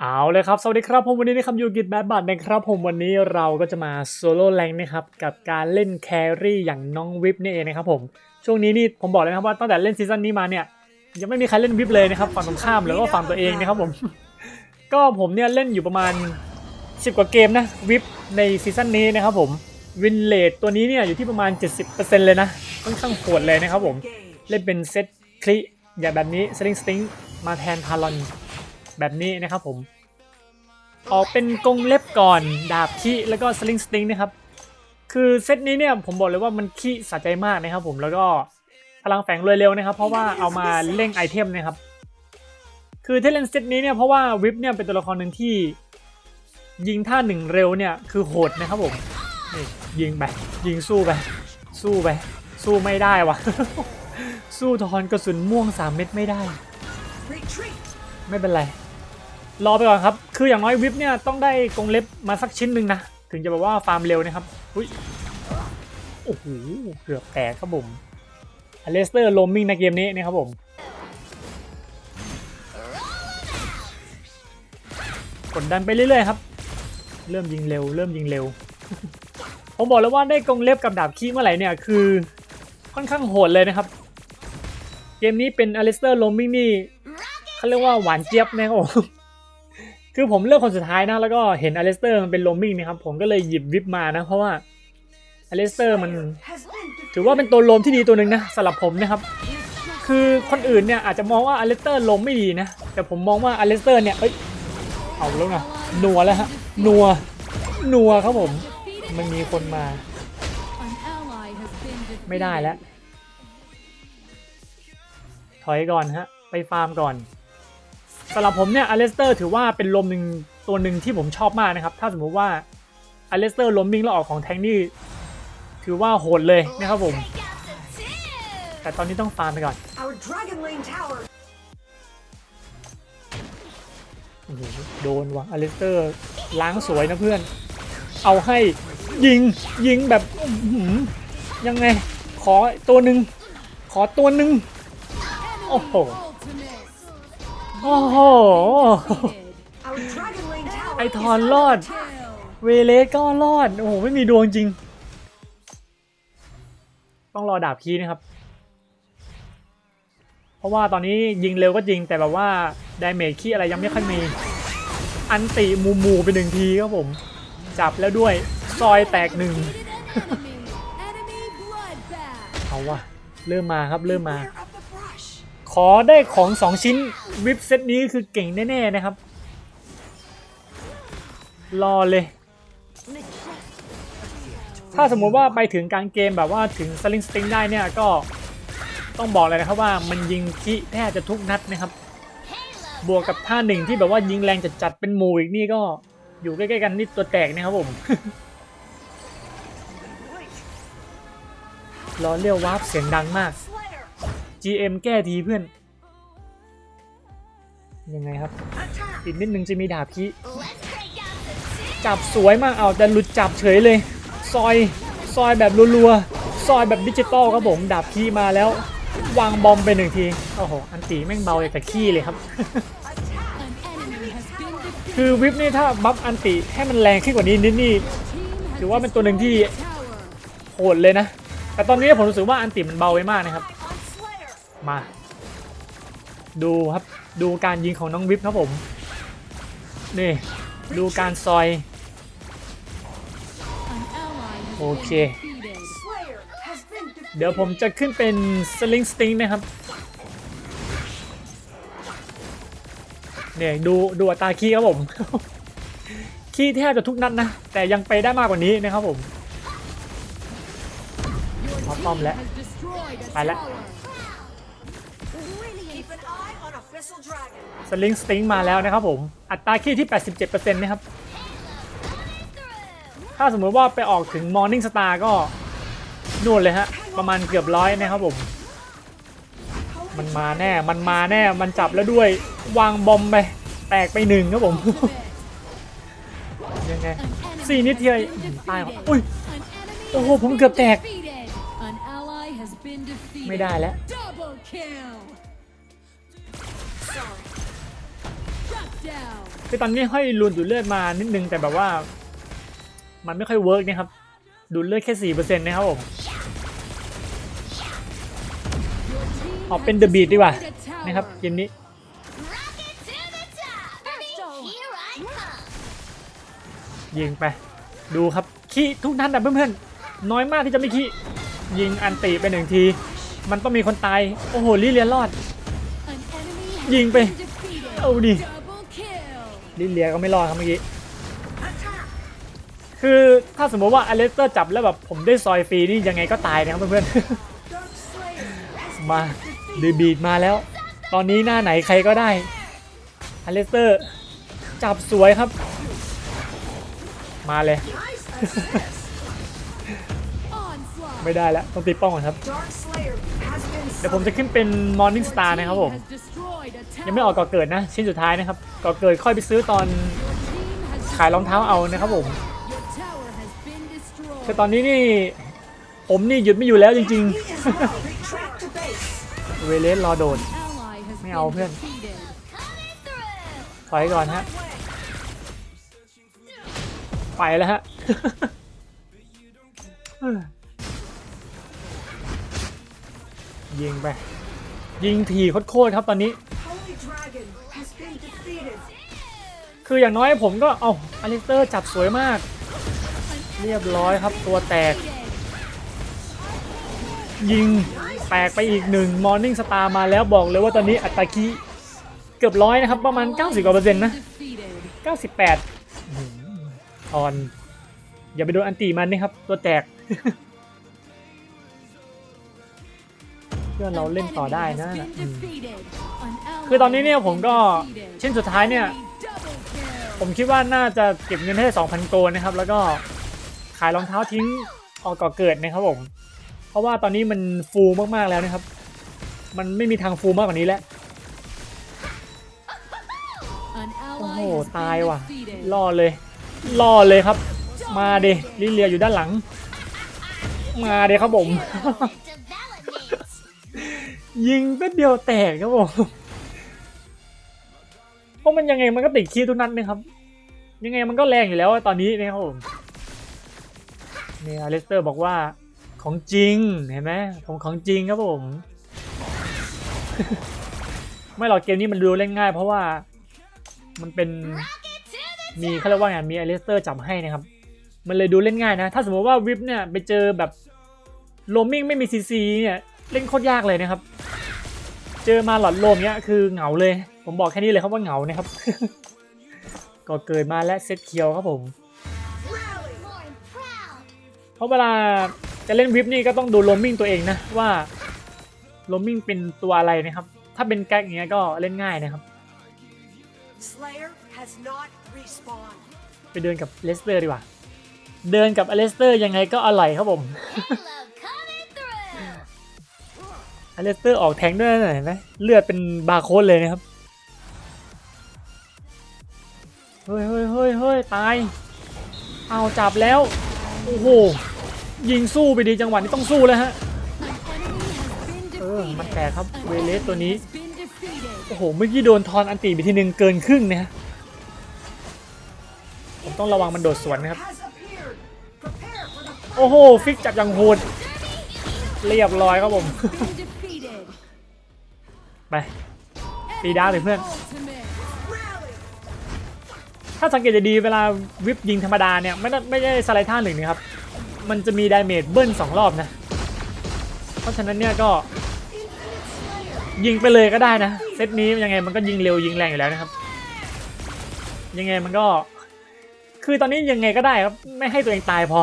เอาเลยครับ สวัสดีครับผมวันนี้นะครับยูกิตแบดบัตนะครับผมวันนี้เราก็จะมาโซโล่แรงนะครับกับการเล่นแครี่อย่างน้องวิปนี่เองนะครับผมช่วงนี้นี่ผมบอกเลยนะครับว่าตั้งแต่เล่นซีซั่นนี้มาเนี่ยยังไม่มีใครเล่นวิปเลยนะครับฝั่งตรงข้ามหรือว่าฝั่งตัวเองนะครับผม ก็ผมเนี่ยเล่นอยู่ประมาณ 10 กว่าเกมนะวิปในซีซั่นนี้นะครับผมวินเลทตัวนี้เนี่ยอยู่ที่ประมาณ 70%เลยนะค่อนข้างโหดเลยนะครับผมเล่นเป็นเซตคลิอย่างแบบนี้สลิงสติงมาแทนพารอน แบบนี้นะครับผม ออกเป็นกรงเล็บก่อนดาบขี้แล้วก็สลิงสติงนะครับ คือเซตนี้เนี่ยผมบอกเลยว่ามันขี้สะใจมากนะครับผมแล้วก็พลังแฝงรวยเร็วนะครับ เพราะว่าเอามาเร่งไอเทมนะครับ คือที่เล่นเซตนี้เนี่ยเพราะว่าวิปเนี่ยเป็นตัวละครหนึ่งที่ยิงท่าหนึ่งเร็วเนี่ยคือโหดนะครับผมนี่ยิงไปยิงสู้ไปสู้ไปสู้ไม่ได้วะสู้ทอนกระสุนม่วง 3 เม็ดไม่ได้ ไม่เป็นไร รอไปก่อนครับ คืออย่างน้อยวิปเนี่ยต้องได้กรงเล็บมาสักชิ้นหนึ่งนะ ถึงจะแบบว่าฟาร์มเร็วนะครับอุ้ยโอ้โหเกือบแตกครับผมอเลสเตอร์ลมมิงในเกมนี้นะครับผมกดดันไปเรื่อยๆครับ เริ่มยิงเร็ว เริ่มยิงเร็ว ผมบอกแล้วว่าได้กรงเล็บกับดาบคีเมื่อไหร่เนี่ยคือค่อนข้างโหดเลยนะครับ เกมนี้เป็นอเลสเตอร์ลมมิงนี่เขาเรียกว่าหวานเจี๊ยบนะครับผม คือผมเลือกคนสุดท้ายนะแล้วก็เห็นอเลสเตอร์มันเป็นโรมมิ่งนะครับผมก็เลยหยิบวิปมานะ เพราะว่าอเลสเตอร์มันถือว่าเป็นตัวโลมที่ดีตัวหนึ่งนะสำหรับผมนะครับ คือคนอื่นเนี่ยอาจจะมองว่าอเลสเตอร์ลมไม่ดีนะ แต่ผมมองว่าอเลสเตอร์เนี่ยเอ้ยเอาแล้วนะนัวแล้วฮะนัวนัวครับผมมันมีคนมา ไม่ได้แล้ว ถอยก่อนฮะ ไปฟาร์มก่อน สำหรับผมเนี่ยอเลสเตอร์ถือว่าเป็นลมหนึ่งตัวหนึ่งที่ผมชอบมากนะครับ ถ้าสมมุติว่าอเลสเตอร์ล้มมิงแล้วออกของแทงนี่ถือว่าโหดเลยนะครับผม แต่ตอนนี้ต้องฟาร์มไปก่อนโดนว่ะอเลสเตอร์ล้างสวยนะเพื่อน เอาให้ยิงยิงแบบยังไง ขอตัวหนึ่งขอตัวหนึ่งโอ้โห โอ้โห our Dragon Lane Tower ไอทอนรอด เวเลสก็รอด โอ้โห ไม่มีดวงจริง ต้องรอดาบคีย์นะครับ เพราะว่าตอนนี้ยิงเร็วก็จริง แต่แบบว่าดาเมจคีย์อะไรยังไม่ค่อยมี อันติมูมูไปหนึ่งทีครับผม จับแล้วด้วย ซอยแตกหนึ่ง เอาวะ เริ่มมาครับ เริ่มมา ขอได้ของ2ชิ้นวิปเซตนี้คือเก่งแน่ๆนะครับ รอเลย ถ้าสมมุติว่าไปถึงกลางเกมแบบว่าถึงสลิงสติงได้เนี่ยก็ต้องบอกเลยนะครับว่ามันยิงที่แทบจะทุกนัดนะครับ บวกกับท่าหนึ่งที่แบบว่ายิงแรงจัดๆเป็นหมูอีกนี่ก็อยู่ใกล้ๆกันนี่ตัวแตกนะครับผมรอเรียววาร์ปเสียงดังมาก GM แก้ทีเพื่อน ยังไงครับ Attack อีกนิดนึงจะมีดาบคีจับสวยมากเอาแต่หลุดจับเฉยเลย ซอยซอยแบบรัวๆ ซอยแบบดิจิตอลครับผมดาบคีมาแล้ว วางบอมไปหนึ่งที โอ้โห อันตีแม่งเบาอย่างกับขี้เลยครับ คือวิปนี่ถ้าบัฟอันติให้มันแรงขึ้นกว่านี้นิดนี่ถือว่าเป็นตัวหนึ่งที่โหดเลยนะ แต่ตอนนี้ผมรู้สึกว่าอันติมันเบาไปมากนะครับ on Slayer มา ดูครับ ดูการยิงของน้องวิปครับผม นี่ ดูการซอย โอเค เดี๋ยวผมจะขึ้นเป็นสลิงสติงนะครับ เนี่ยดูดูอัตราคีครับผม คีแทบจะทุกนัดนะ แต่ยังไปได้มากกว่านี้นะครับผมเอาป้อมแล้ว ไปแล้ว สลิงสติงมาแล้วนะครับผม อัตราคีย์ที่ 87%นะครับ ถ้าสมมติว่าไปออกถึง Morning Star ก็นู่นเลยฮะ ประมาณเกือบร้อยนะครับผม มันมาแน่ มันมาแน่ มันจับแล้วด้วย วางบอมไป แตกไปหนึ่งครับผม ยังไงสี่นิดเดียวตายหรออุ้ย โอ้โห ผมเกือบแตก ไม่ได้แล้ว คือตอนนี้ห้อยรูนดูดเลือดมานิดนึงแต่แบบว่า มันไม่ค่อยเวิร์กนะครับ ดูดเลือดแค่สี่เปอร์เซ็นต์นะครับผมออกเป็นเดอะบีดดีกว่านะครับเกมนี้ยิงไป ดูครับขี้ทุกนัดนะเพื่อนๆน้อยมากที่จะไม่ขี้ยิงอันติไปหนึ่งที มันต้องมีคนตาย โอ้โหลิเลียนรอด ยิงไป เอาดิ ลิเลียก็ไม่รอดครับเมื่อกี้ คือถ้าสมมติว่าอเลสเตอร์จับแล้วแบบผมได้ซอยฟรีนี่ยังไงก็ตายนะครับเพื่อนๆ มาดีบีดมาแล้ว ตอนนี้หน้าไหนใครก็ได้อเลสเตอร์จับสวยครับ มาเลย ไม่ได้แล้วต้องตีป้องก่อนครับ เดี๋ยวผมจะขึ้นเป็น Morning Star นะครับผม ยังไม่ออกก่อเกิดนะ ชิ้นสุดท้ายนะครับ ก่อเกิดค่อยไปซื้อตอนขายรองเท้าเอานะครับผม Your tower has been destroyed. คือตอนนี้นี่ ผมนี่หยุดไม่อยู่แล้วจริงๆ เวเลสรอโดด Ally has ไม่เอาเพื่อน defeated. Coming through! ถอยก่อนฮะ ไปแล้วฮะ ยิงไป ยิงทีโคตรครับตอนนี้ คืออย่างน้อยผมก็ เอาอลิสเตอร์จับสวยมาก เรียบร้อยครับตัวแตก ยิงแตกไปอีกหนึ่งมอร์นิ่งสตาร์มาแล้วบอกเลยว่าตอนนี้อัตาคีเกือบร้อยนะครับ ประมาณ 90กว่าเปอร์เซ็นต์นะ 98อื้อน อย่าไปโดนอันตีมันนี่ครับ ตัวแตก เพื่อนเราเล่นต่อได้นะ Enemy has been อืม defeated. An ally คือตอนนี้เนี่ย has ผมก็ been defeated. ชิ้นสุดท้ายเนี่ย Double kill. ผมคิดว่าน่าจะเก็บเงินให้ได้2,000โกลนะครับ แล้วก็ขายรองเท้าทิ้งออกก่อเกิดนะครับผม เพราะว่าตอนนี้มันฟูลมากๆแล้วนะครับ มันไม่มีทางฟูลมากกว่านี้แล้ว An โอ้ ally โห has ตาย been ว่ะ defeated. ล่อเลยล่อเลยครับ มาเดลิเลียอยู่ด้านหลัง มาเดครับผม ยิงก็เดียวแตกครับผมเพราะมันยังไงมันก็ติดคีย์ทุกนัดนะครับ ยังไงมันก็แรงอยู่แล้วตอนนี้นะครับผมเนี่ยเลสเตอร์บอกว่าของจริงเห็นไหมผมของจริงครับผม ไม่หรอกเกมนี้มันดูเล่นง่าย เพราะว่ามันเป็นมีเขาเรียกว่าไงมีอเลสเตอร์จับให้นะครับ มันเลยดูเล่นง่ายนะ ถ้าสมมติว่าวิปเนี่ยไปเจอแบบโลมิงไม่มีซีซีเนี่ยเล่นโคตรยากเลยนะครับ เจอมาหลอดโลมเนี้ยคือเหงาเลย ผมบอกแค่นี้เลยครับว่าเหงานะครับ ก็เกิดมาและเซตเคียวครับผม Rally. More and proud! เพราะเวลาจะเล่นวิปนี่ก็ต้องดูโลมมิ่งตัวเองนะว่าโลมมิ่งเป็นตัวอะไรนะครับ ถ้าเป็นแก๊กอย่างเงี้ยก็เล่นง่ายนะครับ Slayer has not respawned. ไปเดินกับเลสเตอร์ดีกว่า เดินกับอเลสเตอร์ยังไงก็อร่อยครับผม Hello, coming through! อเลสเตอร์ออกแทงด้วยนะเห็นไหมเลือดเป็นบาร์โค้ดเลยนะครับ เฮ้ยเฮ้ยเฮ้ยเฮ้ยตาย เอาจับแล้ว โอ้โห ยิงสู้ไปดีจังหวะนี้ต้องสู้แล้วฮะ เออ มันแตกครับ เวเลสตัวนี้ โอ้โห เมื่อกี้โดนทอนอันตีไปทีหนึ่งเกินครึ่งนะฮะ ผมต้องระวังมันโดดสวนนะครับ โอ้โห ฟิกจับอย่างโหด เรียบร้อยครับผม ไปตีดาวเลยเพื่อน ถ้าสังเกตจะดีเวลาวิปยิงธรรมดาเนี่ยไม่ได้ไม่ได้สไลด์ท่าหนึ่งนะครับ มันจะมีดาเมจเบิ้ลสองรอบนะ เพราะฉะนั้นเนี่ยก็ ยิงไปเลยก็ได้นะ เซตนี้ยังไงมันก็ยิงเร็วยิงแรงอยู่แล้วนะครับ ยังไงมันก็ คือตอนนี้ยังไงก็ได้ครับ ไม่ให้ตัวเองตายพอ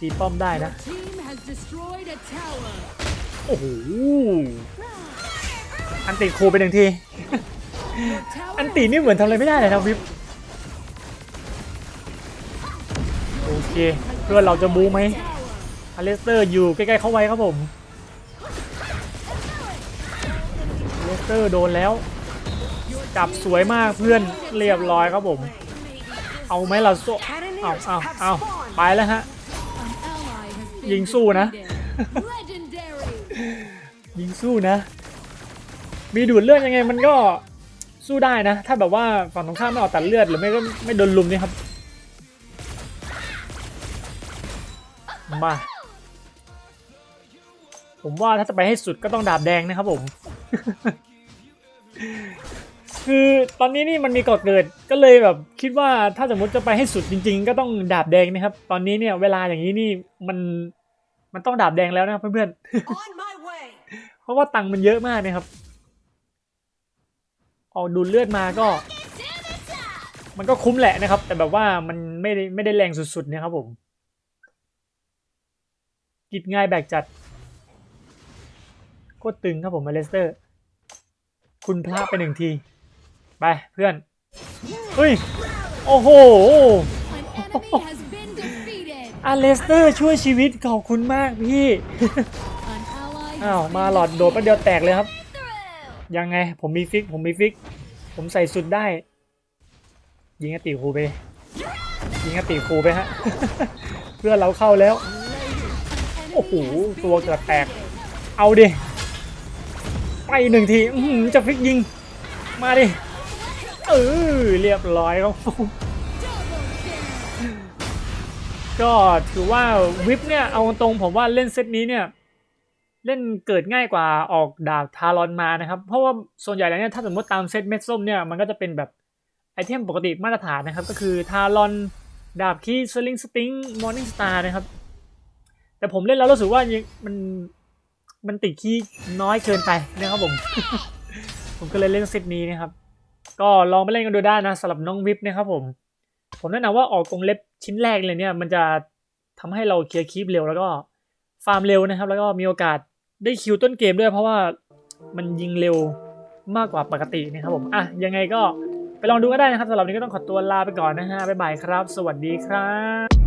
ตีป้อมได้นะ Team has destroyed a tower. โอ้โห อันติครูไปหนึ่งที Your tower อันตินี่เหมือนทำอะไรไม่ได้เลยนะวิปโอเค เพื่อนเราจะบูไหม tower. อเลสเตอร์อยู่ใกล้ๆเข้าไว้ครับผมอเลสเตอร์โดนแล้ว จับสวยมากเพื่อนเรียบร้อยครับผม เอาไหมเราโซเอาเอาเอาไปแล้วฮะ ยิงสู้นะ ยิงสู้นะ มีดูดเลือดยังไงมันก็สู้ได้นะ ถ้าแบบว่าฝั่งตรงข้ามไม่ออกตัดเลือดหรือไม่ก็ไม่โดนลุมนี่ครับ มา ผมว่าถ้าจะไปให้สุดก็ต้องดาบแดงนะครับผม คือตอนนี้นี่มันมีก่อเกิดก็เลยแบบคิดว่าถ้าสมมติจะไปให้สุดจริง ๆ ก็ต้องดาบแดงนะครับ ตอนนี้เนี่ยเวลาอย่างนี้นี่มัน มันต้องดาบแดงแล้วนะครับเพื่อน On my way. ๆเพราะว่าตังค์มันเยอะมากนะครับ เอาดูดเลือดมาก็ มันก็คุ้มแหละนะครับ แต่แบบว่ามันไม่ได้ไม่ได้แรงสุดๆนะครับผม กิดง่ายแบกจัด โคตรตึงครับผมมาเลสเตอร์ คุณพลาดไปหนึ่งที ไปเพื่อน เฮ้ย โอ้โห อาเลสเตอร์ช่วยชีวิตขอบคุณมากพี่ An ally อ้าว has มา been หลอดโดดประเดียวแตกเลยครับ Through. ยังไงผมมีฟิกผมมีฟิก ผมใส่สุดได้ ยิงอติครูไป ยิงอติครูไปฮะ เพื่อนเราเข้าแล้ว An โอ้โห enemy has been ตัวเกือบแตก defeated. เอาดิ ไปหนึ่งทีอื้อหือจะฟิกยิง มาดิ เออเรียบร้อยครับ ก็ถือว่าวิปเนี่ยเอาตรงผมว่าเล่นเซตนี้เนี่ยเล่นเกิดง่ายกว่าออกดาบทารอนมานะครับเพราะว่าส่วนใหญ่แล้วเนี่ยถ้าสมมติตามเซตเม็ดส้มเนี่ยมันก็จะเป็นแบบไอเทมปกติมาตรฐานนะครับก็คือทารอนดาบคีสลิงสติงมอร์นิ่งสตาร์นะครับ แต่ผมเล่นแล้วรู้สึกว่ามันมันติดคีน้อยเกินไปนะครับผมผมก็เลยเล่นเซตนี้นะครับ ก็ลองไปเล่นกันดูได้นะสำหรับน้องวิปนะครับผม ผมแนะนำว่าออกกรงเล็บชิ้นแรกเลยเนี่ย มันจะทำให้เราเคลียร์คีปเร็วแล้วก็ฟาร์มเร็วนะครับ แล้วก็มีโอกาสได้คิวต้นเกมด้วย เพราะว่ามันยิงเร็วมากกว่าปกตินะครับผมอะยังไงก็ไปลองดูก็ได้นะครับสำหรับนี้ก็ต้องขอตัวลาไปก่อนนะฮะบ๊ายบายครับ สวัสดีครับ